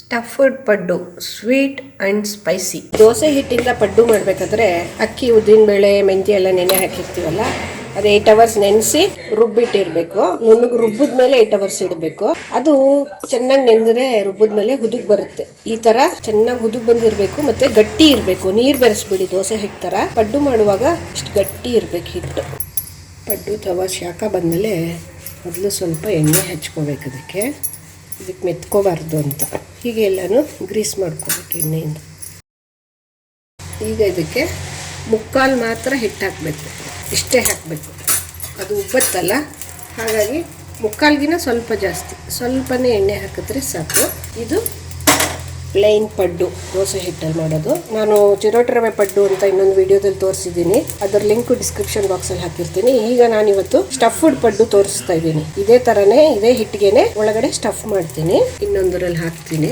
Stuffed paddu, sweet and spicy. Dosa ಹಿಟ್ಟಿಂದ paddu ಮಾಡಬೇಕಾದ್ರೆ ಅಕ್ಕಿ ಉದ್ದಿನಬೇಳೆ ಮೆಂತ್ಯ ಎಲ್ಲ ನೆನೆ ಹಾಕಿರ್ತೀವಲ್ಲ, ಅದು ಏಟ್ ಅವರ್ಸ್ ನೆನೆಸಿ ರುಬ್ಬಿಟ್ಟಿರಬೇಕು. ನುಣ್ಣಗೆ ರುಬ್ಬಿದ ಮೇಲೆ ಏಟ್ ಅವರ್ಸ್ ಇಡಬೇಕು. ಅದು ಚೆನ್ನಾಗಿ ನೆಂದ್ರೆ ರುಬ್ಬಿದ ಮೇಲೆ ಹುದುಗ್ ಬರುತ್ತೆ. ಈ ತರ ಚೆನ್ನಾಗಿ ಹುದುಗ್ ಬಂದಿರಬೇಕು ಮತ್ತೆ ಗಟ್ಟಿ ಇರಬೇಕು. ನೀರು ಬೆರೆಸ್ಬಿಡಿ ದೋಸೆ ಹಿಟ್ಟು ತರ. ಪಡ್ಡು ಮಾಡುವಾಗ ಇಷ್ಟು ಗಟ್ಟಿ ಇರಬೇಕು ಹಿಟ್ಟು. ಪಡ್ಡು, ತವ, ಶಾಖ ಬಂದಮೇಲೆ ಮೊದಲು ಸ್ವಲ್ಪ ಎಣ್ಣೆ ಹಚ್ಕೋಬೇಕು ಅದಕ್ಕೆ. ಇದಕ್ಕೆ ಮೆತ್ಕೋಬಾರ್ದು ಅಂತ. ಹೀಗೆ ಎಲ್ಲನೂ ಗ್ರೀಸ್ ಮಾಡ್ಕೋಬೇಕು ಎಣ್ಣೆಯಿಂದ. ಈಗ ಇದಕ್ಕೆ ಮುಕ್ಕಾಲು ಮಾತ್ರ ಹಿಟ್ಟು ಹಾಕಬೇಕು. ಇಷ್ಟೇ ಹಾಕಬೇಕು. ಅದು ಉಬ್ಬತ್ತಲ್ಲ? ಹಾಗಾಗಿ ಮುಕ್ಕಾಲ್ಗಿನ ಸ್ವಲ್ಪ ಜಾಸ್ತಿ. ಸ್ವಲ್ಪನೇ ಎಣ್ಣೆ ಹಾಕಿದ್ರೆ ಸಾಕು. ಇದು ಪ್ಲೈನ್ ಪಡ್ಡು ದೋಸೆ ಹಿಟ್ಟಲ್ಲಿ ಮಾಡೋದು. ನಾನು ಚಿರೋಟಿ ರವೆ ಪಡ್ಡು ಅಂತ ಇನ್ನೊಂದು ವಿಡಿಯೋದಲ್ಲಿ ತೋರಿಸಿದ್ದೀನಿ. ಅದರ ಲಿಂಕ್ ಡಿಸ್ಕ್ರಿಪ್ಷನ್ ಬಾಕ್ಸಲ್ಲಿ ಹಾಕಿರ್ತೀನಿ. ಈಗ ನಾನು ಇವತ್ತು ಸ್ಟಫ್ಡ್ ಪಡ್ಡು ತೋರಿಸ್ತಾ ಇದ್ದೀನಿ. ಇದೇ ತರನೇ, ಇದೇ ಹಿಟ್ಟಿಗೆನೆ ಒಳಗಡೆ ಸ್ಟಫ್ ಮಾಡ್ತೀನಿ. ಇನ್ನೊಂದರಲ್ಲಿ ಹಾಕ್ತೀನಿ.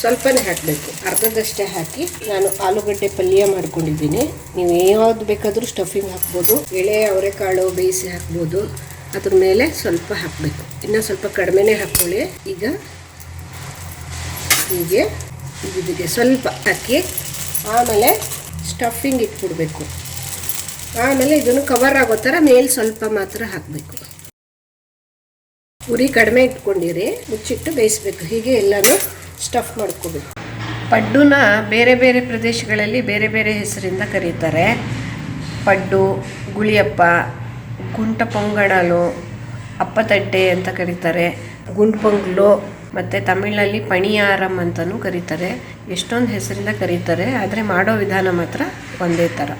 ಸ್ವಲ್ಪನೇ ಹಾಕಬೇಕು. ಅರ್ಧದಷ್ಟೇ ಹಾಕಿ ನಾನು ಆಲೂಗಡ್ಡೆ ಪಲ್ಯ ಮಾಡ್ಕೊಂಡಿದ್ದೀನಿ. ನೀವು ಯಾವ್ದು ಬೇಕಾದರೂ ಸ್ಟಫಿಂಗ್ ಹಾಕ್ಬೋದು. ಎಳೆ, ಅವರೆಕಾಳು ಬೇಯಿಸಿ ಹಾಕ್ಬೋದು. ಅದ್ರ ಮೇಲೆ ಸ್ವಲ್ಪ ಹಾಕಬೇಕು. ಇನ್ನೂ ಸ್ವಲ್ಪ ಕಡಿಮೆನೇ ಹಾಕ್ಕೊಳ್ಳಿ. ಈಗ ಹೀಗೆ ಇದಕ್ಕೆ ಸ್ವಲ್ಪ ಅಕ್ಕಿ, ಆಮೇಲೆ ಸ್ಟಫಿಂಗ್ ಇಟ್ಬಿಡ್ಬೇಕು ಆಮೇಲೆ ಇದನ್ನು ಕವರ್ ಆಗೋ ಥರ ಮೇಲೆ ಸ್ವಲ್ಪ ಮಾತ್ರ ಹಾಕಬೇಕು. ಉರಿ ಕಡಿಮೆ ಇಟ್ಕೊಂಡಿರಿ, ಮುಚ್ಚಿಟ್ಟು ಬೇಯಿಸ್ಬೇಕು. ಹೀಗೆ ಎಲ್ಲನೂ ಸ್ಟಫ್ ಮಾಡ್ಕೋಬೇಕು. ಪಡ್ಡುನ ಬೇರೆ ಬೇರೆ ಪ್ರದೇಶಗಳಲ್ಲಿ ಬೇರೆ ಬೇರೆ ಹೆಸರಿಂದ ಕರೀತಾರೆ. ಪಡ್ಡು, ಗುಳಿಯಪ್ಪ ಗುಂಟ ಪೊಂಗಣಲು ಅಪ್ಪತಟ್ಟೆ ಅಂತ ಕರೀತಾರೆ. ಗುಂಡ್ ಪೊಂಗಲು ಮತ್ತು ತಮಿಳಲ್ಲಿ ಪಣಿಯಾರಂ ಅಂತಲೂ ಕರೀತಾರೆ. ಎಷ್ಟೊಂದು ಹೆಸರಿಂದ ಕರೀತಾರೆ, ಆದರೆ ಮಾಡೋ ವಿಧಾನ ಮಾತ್ರ ಒಂದೇ ಥರ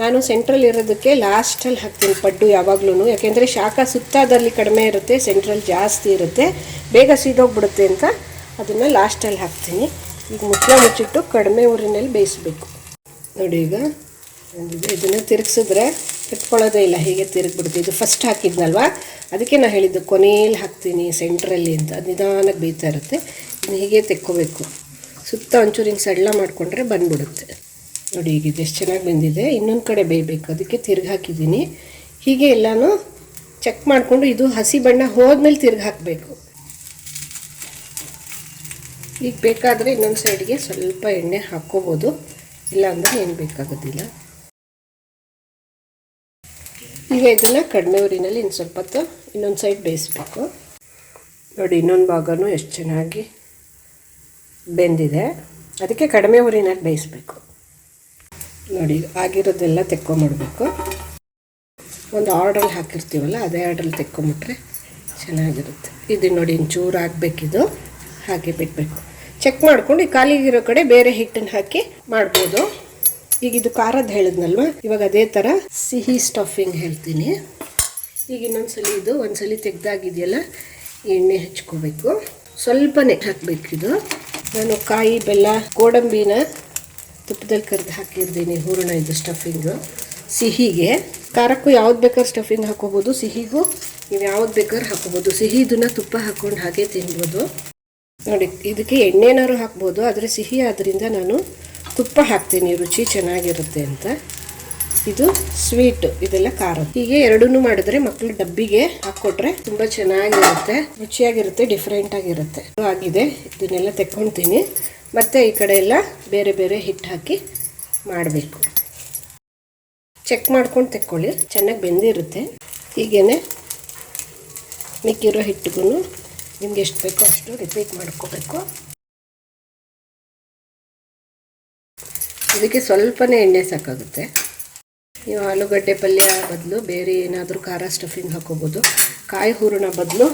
ನಾನು ಸೆಂಟ್ರಲ್ ಇರೋದಕ್ಕೆ ಲಾಸ್ಟಲ್ಲಿ ಹಾಕ್ತೀನಿ ಪಡ್ಡು ಯಾವಾಗ್ಲೂ ಯಾಕೆಂದರೆ ಶಾಖ ಸುತ್ತಾದಲ್ಲಿ ಕಡಿಮೆ ಇರುತ್ತೆ ಸೆಂಟ್ರಲ್ ಜಾಸ್ತಿ ಇರುತ್ತೆ. ಬೇಗ ಸೀದೋಗ್ಬಿಡುತ್ತೆ ಅಂತ ಅದನ್ನು ಲಾಸ್ಟಲ್ಲಿ ಹಾಕ್ತೀನಿ. ಈಗ ಮುಚ್ಚಳ ಮುಚ್ಚಿಟ್ಟು ಕಡಿಮೆ ಊರಿನಲ್ಲಿ ಬೇಯಿಸ್ಬೇಕು. ನೋಡಿ ಈಗ ಇದನ್ನು ತಿರುಗಿಸಿದ್ರೆ ಕಟ್ಕೊಳ್ಳೋದೇ ಇಲ್ಲ, ಹೀಗೆ ತಿರುಗಿಬಿಡುತ್ತೆ ಇದು ಫಸ್ಟ್ ಹಾಕಿದ್ನಲ್ವಾ? ಅದಕ್ಕೆ ನಾನು ಹೇಳಿದ್ದು ಕೊನೆಯಲ್ಲಿ ಹಾಕ್ತೀನಿ ಸೆಂಟ್ರಲ್ಲಿ ಅಂತ. ಅದು ನಿಧಾನಕ್ಕೆ ಬೇಯ್ತಾ ಇರುತ್ತೆ. ಇನ್ನು ಹೀಗೆ ತೆಕ್ಕೋಬೇಕು. ಸುತ್ತ ಒಂಚೂರು ಹಿಂಗೆ ಸಡ್ಲ ಮಾಡಿಕೊಂಡ್ರೆ ಬಂದ್ಬಿಡುತ್ತೆ. ನೋಡಿ, ಈಗ ಎಷ್ಟು ಚೆನ್ನಾಗಿ ಬಂದಿದೆ. ಇನ್ನೊಂದು ಕಡೆ ಬೇಯಬೇಕು. ಅದಕ್ಕೆ ತಿರ್ಗಿ ಹಾಕಿದ್ದೀನಿ. ಹೀಗೆ ಎಲ್ಲನೂ ಚೆಕ್ ಮಾಡಿಕೊಂಡು ಇದು ಹಸಿ ಬಣ್ಣ ಹೋದ್ಮೇಲೆ ತಿರ್ಗಿ ಹಾಕಬೇಕು. ಈಗ ಬೇಕಾದರೆ ಇನ್ನೊಂದು ಸೈಡ್ಗೆ ಸ್ವಲ್ಪ ಎಣ್ಣೆ ಹಾಕ್ಕೋಬೋದು. ಇಲ್ಲಾಂದರೆ ಏನು ಬೇಕಾಗೋದಿಲ್ಲ. ಈಗ ಇದನ್ನು ಕಡಿಮೆ ಊರಿನಲ್ಲಿ ಇನ್ನು ಸ್ವಲ್ಪ ಹೊತ್ತು ಇನ್ನೊಂದು ಸೈಡ್ ಬೇಯಿಸ್ಬೇಕು. ನೋಡಿ, ಇನ್ನೊಂದು ಭಾಗನೂ ಎಷ್ಟು ಚೆನ್ನಾಗಿ ಬೆಂದಿದೆ. ಅದಕ್ಕೆ ಕಡಿಮೆ ಊರಿನಲ್ಲಿ ಬೇಯಿಸ್ಬೇಕು. ನೋಡಿ, ಆಗಿರೋದೆಲ್ಲ ತೆಕ್ಕೊಂಬಿಡ್ಬೇಕು ಒಂದು ಆರ್ಡ್ರಲ್ಲಿ ಹಾಕಿರ್ತೀವಲ್ಲ, ಅದೇ ಆರ್ಡ್ರಲ್ಲಿ ತೆಕ್ಕೊಂಬಿಟ್ರೆ ಚೆನ್ನಾಗಿರುತ್ತೆ. ಇದು ನೋಡಿ ಚೂರು ಹಾಕಬೇಕಿದು ಹಾಗೆ ಬಿಡಬೇಕು. ಚೆಕ್ ಮಾಡ್ಕೊಂಡು ಈ ಖಾಲಿಗಿರೋ ಕಡೆ ಬೇರೆ ಹಿಟ್ಟನ್ನು ಹಾಕಿ ಮಾಡ್ಬೋದು. ಈಗ ಇದು ಖಾರದ ಹೇಳಿದ್ನಲ್ವ? ಇವಾಗ ಅದೇ ಥರ ಸಿಹಿ ಸ್ಟಫಿಂಗ್ ಹೇಳ್ತೀನಿ. ಈಗ ಇನ್ನೊಂದ್ಸಲ ಇದು, ಒಂದ್ಸಲಿ ತೆಗ್ದಾಗಿದೆಯಲ್ಲ ಎಣ್ಣೆ ಹಚ್ಕೋಬೇಕು. ಸ್ವಲ್ಪನೇ ಇದು. ನಾನು ಕಾಯಿ, ಬೆಲ್ಲ, ಗೋಡಂಬಿನ ತುಪ್ಪದಲ್ಲಿ ಕರೆದು ಹಾಕಿರ್ತೀನಿ, ಹೂರಣ ಇದು ಸ್ಟಫಿಂಗು ಸಿಹಿಗೆ. ಖಾರಕ್ಕೂ ಯಾವ್ದು ಬೇಕಾದ್ರೆ ಸ್ಟಫಿಂಗ್ ಹಾಕೋಬೋದು, ಸಿಹಿಗೂ ನೀವು ಯಾವ್ದು ಬೇಕಾದ್ರೆ ಹಾಕೋಬೋದು. ಸಿಹಿದನ್ನ ತುಪ್ಪ ಹಾಕೊಂಡು ಹಾಗೆ ತಿನ್ಬೋದು. ನೋಡಿ, ಇದಕ್ಕೆ ಎಣ್ಣೆನಾರು ಹಾಕ್ಬೋದು, ಆದರೆ ಸಿಹಿ ಆದ್ದರಿಂದ ನಾನು ತುಪ್ಪ ಹಾಕ್ತೀನಿ, ರುಚಿ ಚೆನ್ನಾಗಿರುತ್ತೆ ಅಂತ. ಇದು ಸ್ವೀಟ್ ಇದೆಲ್ಲ ಖಾರ ಹೀಗೆ ಎರಡೂ ಮಾಡಿದ್ರೆ ಮಕ್ಕಳು ಡಬ್ಬಿಗೆ ಹಾಕ್ಕೊಟ್ರೆ ತುಂಬಾ ಚೆನ್ನಾಗಿರುತ್ತೆ. ರುಚಿಯಾಗಿರುತ್ತೆ ಡಿಫ್ರೆಂಟ್ ಆಗಿರುತ್ತೆ. ಆಗಿದೆ. ಇದನ್ನೆಲ್ಲ ತೆಕ್ಕೊಳ್ತೀನಿ. ಮತ್ತೆ ಈ ಕಡೆ ಎಲ್ಲ ಬೇರೆ ಬೇರೆ ಹಿಟ್ಟು ಹಾಕಿ ಮಾಡಬೇಕು. ಚೆಕ್ ಮಾಡ್ಕೊಂಡು ತೆಕ್ಕೊಳ್ಳಿ. ಚೆನ್ನಾಗಿ ಬೆಂದಿರುತ್ತೆ. ಹೀಗೇನೆ ಮಿಕ್ಕಿರೋ ಹಿಟ್ಟಿಗೂ ನಿಮ್ಗೆ ಎಷ್ಟು ಬೇಕೋ ಅಷ್ಟು ರಿಪೀಟ್ ಮಾಡ್ಕೋಬೇಕು. ಇದಕ್ಕೆ ಸ್ವಲ್ಪನೇ ಎಣ್ಣೆ ಸಾಕಾಗುತ್ತೆ. ನೀವು ಆಲೂಗಡ್ಡೆ ಪಲ್ಯ ಬದಲು ಬೇರೆ ಏನಾದರೂ ಖಾರ ಸ್ಟಫಿಂಗ್ ಹಾಕೋಬೋದು ಕಾಯಿ ಹೂರಣ ಬದಲು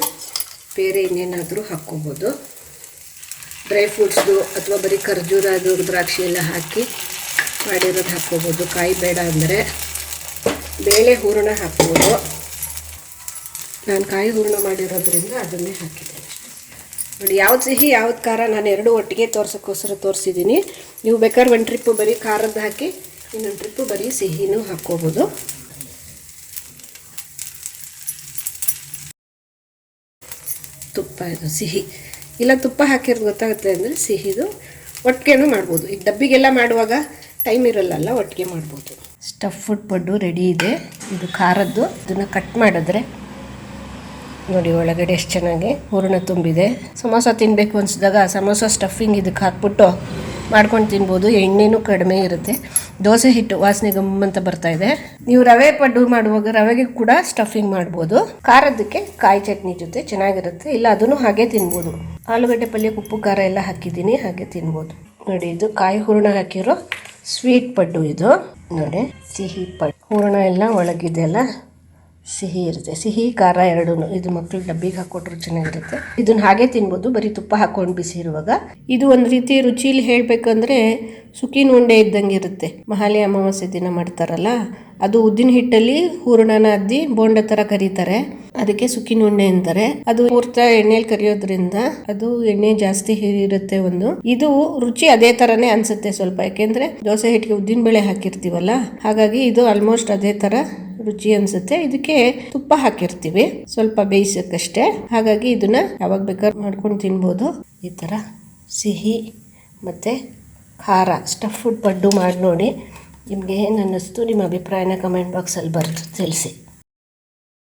ಬೇರೆ ಇನ್ನೇನಾದರೂ ಹಾಕ್ಕೋಬೋದು. ಡ್ರೈ ಫ್ರೂಟ್ಸ್ದು ಅಥವಾ ಬರೀ ಖರ್ಜೂರ ಅದು ದ್ರಾಕ್ಷಿ ಎಲ್ಲ ಹಾಕಿ ಮಾಡಿರೋದು ಹಾಕ್ಕೋಬೋದು. ಕಾಯಿ ಬೇಡ ಅಂದರೆ ಬೇಳೆ ಹೂರಣ ಹಾಕ್ಬೋದು. ನಾನು ಕಾಯಿ ಹೂರಣ ಮಾಡಿರೋದ್ರಿಂದ ಅದನ್ನೇ ಹಾಕಿದ್ದೇನೆ. ನೋಡಿ, ಯಾವ್ದು ಸಿಹಿ, ಯಾವ್ದು ಖಾರ ನಾನು ಎರಡು ಒಟ್ಟಿಗೆ ತೋರ್ಸೋಕ್ಕೋಸ್ಕರ ತೋರಿಸಿದ್ದೀನಿ ನೀವು ಬೇಕಾದ್ರೆ ಒಂದು ಟ್ರಿಪ್ಪು ಬರೀ ಖಾರದ್ದು ಹಾಕಿ, ಇನ್ನೊಂದು ಟ್ರಿಪ್ಪು ಬರೀ ಸಿಹಿನೂ ಹಾಕ್ಕೋಬೋದು. ತುಪ್ಪ ಇದು, ಸಿಹಿ. ಇಲ್ಲ, ತುಪ್ಪ ಹಾಕಿರೋದು ಗೊತ್ತಾಗುತ್ತೆ ಅಂದರೆ ಸಿಹಿದು ಒಟ್ಟಿಗೆನೂ ಮಾಡ್ಬೋದು. ಈ ಡಬ್ಬಿಗೆಲ್ಲ ಮಾಡುವಾಗ ಟೈಮ್ ಇರಲ್ಲಲ್ಲ, ಒಟ್ಟಿಗೆ ಮಾಡ್ಬೋದು. ಸ್ಟಫ್ ಫುಡ್ ಪಡ್ಡು ರೆಡಿ ಇದೆ. ಇದು ಖಾರದ್ದು. ಇದನ್ನು ಕಟ್ ಮಾಡಿದ್ರೆ ನೋಡಿ, ಒಳಗಡೆ ಎಷ್ಟು ಚೆನ್ನಾಗಿ ಹೂರಣ ತುಂಬಿದೆ. ಸಮೋಸ ತಿನ್ನಬೇಕು ಅನಿಸಿದಾಗ ಸಮೋಸ ಸ್ಟಫಿಂಗ್ ಇದಕ್ಕೆ ಹಾಕ್ಬಿಟ್ಟು ಮಾಡ್ಕೊಂಡು ತಿನ್ಬೋದು. ಎಣ್ಣೆನೂ ಕಡಿಮೆ ಇರುತ್ತೆ. ದೋಸೆ ಹಿಟ್ಟು ವಾಸನೆ ಗಮ್ಮಂತ ಬರ್ತಾ ಇದೆ. ನೀವು ರವೆ ಪಡ್ಡು ಮಾಡುವಾಗ ರವೆಗೆ ಕೂಡ ಸ್ಟಫಿಂಗ್ ಮಾಡ್ಬೋದು. ಖಾರದಕ್ಕೆ ಕಾಯಿ ಚಟ್ನಿ ಜೊತೆ ಚೆನ್ನಾಗಿರುತ್ತೆ. ಇಲ್ಲ, ಅದನ್ನು ಹಾಗೆ ತಿನ್ಬೋದು. ಆಲೂಗಡ್ಡೆ ಪಲ್ಯಕ್ಕೆ ಉಪ್ಪು, ಖಾರ ಎಲ್ಲ ಹಾಕಿದ್ದೀನಿ. ಹಾಗೆ ತಿನ್ಬೋದು. ನೋಡಿ, ಇದು ಕಾಯಿ ಹೂರಣ ಹಾಕಿರೋ ಸ್ವೀಟ್ ಪಡ್ಡು ಇದು. ನೋಡಿ, ಸಿಹಿ ಪಡ್ಡು. ಹೂರಣ ಎಲ್ಲ ಒಳಗಿದೆ ಅಲ್ಲ? ಸಿಹಿ ಇರುತ್ತೆ. ಸಿಹಿ, ಖಾರ ಎರಡೂ ಇದು ಮಕ್ಕಳು ಡಬ್ಬಿಗೆ ಹಾಕೊಟ್ರು ಚೆನ್ನಾಗಿರುತ್ತೆ. ಇದನ್ನ ಹಾಗೆ ತಿನ್ಬೋದು. ಬರೀ ತುಪ್ಪ ಹಾಕೊಂಡು ಬಿಸಿ ಇರುವಾಗ ಇದು ಒಂದು ರೀತಿ ರುಚಿಲಿ ಹೇಳಬೇಕಂದ್ರೆ ಸುಕಿನ ಉಂಡೆ ಇದ್ದಂಗೆ ಇರುತ್ತೆ. ಮಹಾಲಿ ಅಮಾವಾಸ್ಯೆ ದಿನ ಮಾಡ್ತಾರಲ್ಲ, ಅದು ಉದ್ದಿನ ಹಿಟ್ಟಲ್ಲಿ ಹೂರಣನ ಅದ್ದಿ ಬೋಂಡ ಥರ ಕರೀತಾರೆ. ಅದಕ್ಕೆ ಸುಕ್ಕಿನ ಉಣ್ಣೆ ಅಂತಾರೆ ಅದು ಪೂರ್ತ ಎಣ್ಣೆಲಿ ಕರಿಯೋದ್ರಿಂದ ಅದು ಎಣ್ಣೆ ಜಾಸ್ತಿ ಹೀರಿರುತ್ತೆ ಒಂದು. ಇದು ರುಚಿ ಅದೇ ತರನೇ ಅನ್ಸುತ್ತೆ ಸ್ವಲ್ಪ, ಯಾಕೆಂದ್ರೆ ದೋಸೆ ಹಿಟ್ಟಿಗೆ ಉದ್ದಿನ ಬೇಳೆ ಹಾಕಿರ್ತೀವಲ್ಲ, ಹಾಗಾಗಿ ಇದು ಆಲ್ಮೋಸ್ಟ್ ಅದೇ ತರ ರುಚಿ ಅನ್ಸುತ್ತೆ. ಇದಕ್ಕೆ ತುಪ್ಪ ಹಾಕಿರ್ತೀವಿ, ಸ್ವಲ್ಪ ಬೇಯಿಸೋಕ್ಕಷ್ಟೇ. ಹಾಗಾಗಿ ಇದನ್ನ ಯಾವಾಗ ಬೇಕಾದ್ರೂ ಮಾಡ್ಕೊಂಡು ತಿನ್ಬೋದು. ಈ ಥರ ಸಿಹಿ ಮತ್ತು ಖಾರ ಸ್ಟಫ್ಡ್ ಪಡ್ಡು ಮಾಡಿ ನೋಡಿ. ನಿಮಗೆ ಏನು ಅನ್ನಿಸ್ತು, ನಿಮ್ಮ ಅಭಿಪ್ರಾಯನ ಕಮೆಂಟ್ ಬಾಕ್ಸಲ್ಲಿ ಬರೆದು ತಿಳಿಸಿ.